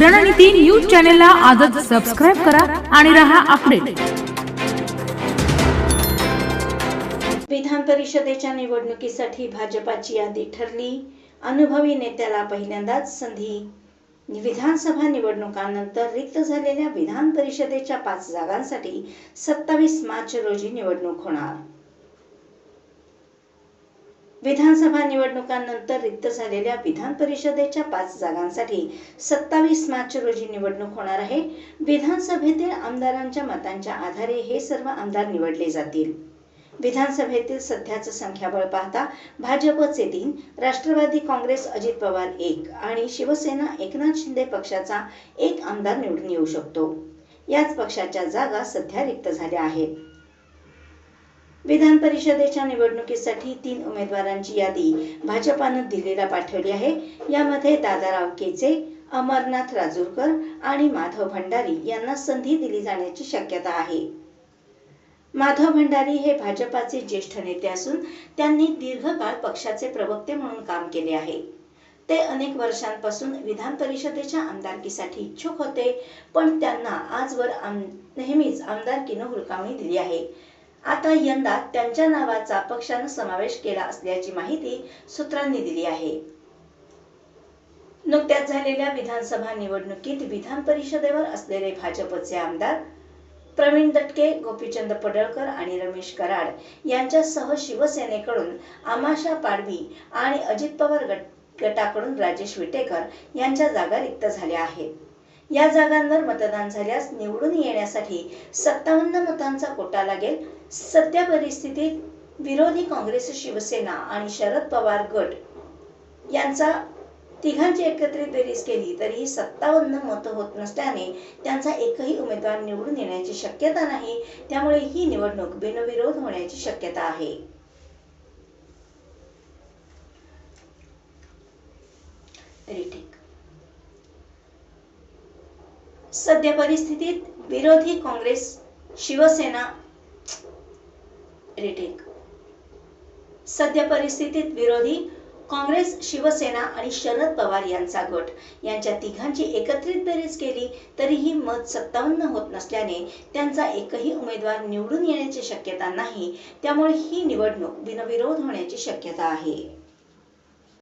रणनीती न्यूज चॅनलला आजच सबस्क्राईब करा आणि रहा अपडेट विधान परिषदेच्या निवडणुकीसाठी भाजपाची यादी ठरली. अनुभवी नेत्याला पहिल्यांदाच संधी. विधानसभा निवडणुकांनंतर रिक्त झालेल्या विधान परिषदेच्या पाच जागांसाठी सत्तावीस मार्च रोजी निवडणूक होणार. विधानसभा निवडणुकांनंतर रिक्त झालेल्या विधान परिषदेच्या पाच जागांसाठी सत्तावीस मार्च रोजी निवडणूक होणार आहे. विधानसभेतील आमदारांच्या मतांच्या आधारे हे सर्व आमदार निवडले जातील. विधानसभेतील सध्याचं संख्याबळ पाहता भाजपचे तीन राष्ट्रवादी काँग्रेस अजित पवार एक आणि शिवसेना एकनाथ शिंदे पक्षाचा एक आमदार निवडून येऊ शकतो. याच पक्षाच्या जागा सध्या रिक्त झाल्या आहेत. विधान परिषदेच्या निवडणुकीसाठी तीन उमेदवारांची यादी भाजपानं दिल्लीला पाठवली आहे. यामध्ये दादाराव केचे अमरनाथ राजूरकर आणि माधव भंडारी यांना संधी दिली जाण्याची शक्यता आहे. माधव भंडारी हे भाजपाचे ज्येष्ठ नेते असून त्यांनी दीर्घकाळ पक्षाचे प्रवक्ते म्हणून काम केले आहे. ते अनेक वर्षांपासून विधान परिषदेच्या आमदारकीसाठी इच्छुक होते पण त्यांना आजवर आम नेहमीच आमदारकीनं हुलकावणी दिली आहे. आता यंदा त्यांच्या नावाचा पक्षानं समावेश केला असल्याची माहिती सूत्रांनी दिली आहे. नुकत्याच झालेल्या विधानसभा निवडणुकीत विधान परिषदेवर असलेले भाजपचे आमदार प्रवीण दटके गोपीचंद पडळकर आणि रमेश कराड यांच्यासह शिवसेनेकडून आमाशा पाडवी आणि अजित पवार गट गटाकडून राजेश विटेकर यांच्या जागा रिक्त झाल्या आहेत. या जागांवर मतदान झाल्यास निवडून येण्यासाठी सत्तावन्न मतांचा कोटा लागेल. सध्या परिस्थितीत विरोधी काँग्रेस शिवसेना आणि शरद पवार गट यांचा तिघांची एकत्रित बेरीज केली तरीही सत्तावन्न मतं होत नसल्याने त्यांचा एकही उमेदवार निवडून येण्याची शक्यता नाही. त्यामुळे ही निवडणूक बिनविरोध होण्याची शक्यता आहे. रिटेक सध्या परिस्थितीत विरोधी काँग्रेस शिवसेना रिटेक. सध्या परिस्थितीत विरोधी काँग्रेस शिवसेना आणि शरद पवार यांचा गट. यांच्या तिघांची एकत्रित बेरीज केली तरीही मत सत्तावन्न होत नसल्याने त्यांचा एकही उमेदवार निवडून येण्याची शक्यता नाही. त्यामुळे ही निवडणूक बिनविरोध होण्याची शक्यता आहे.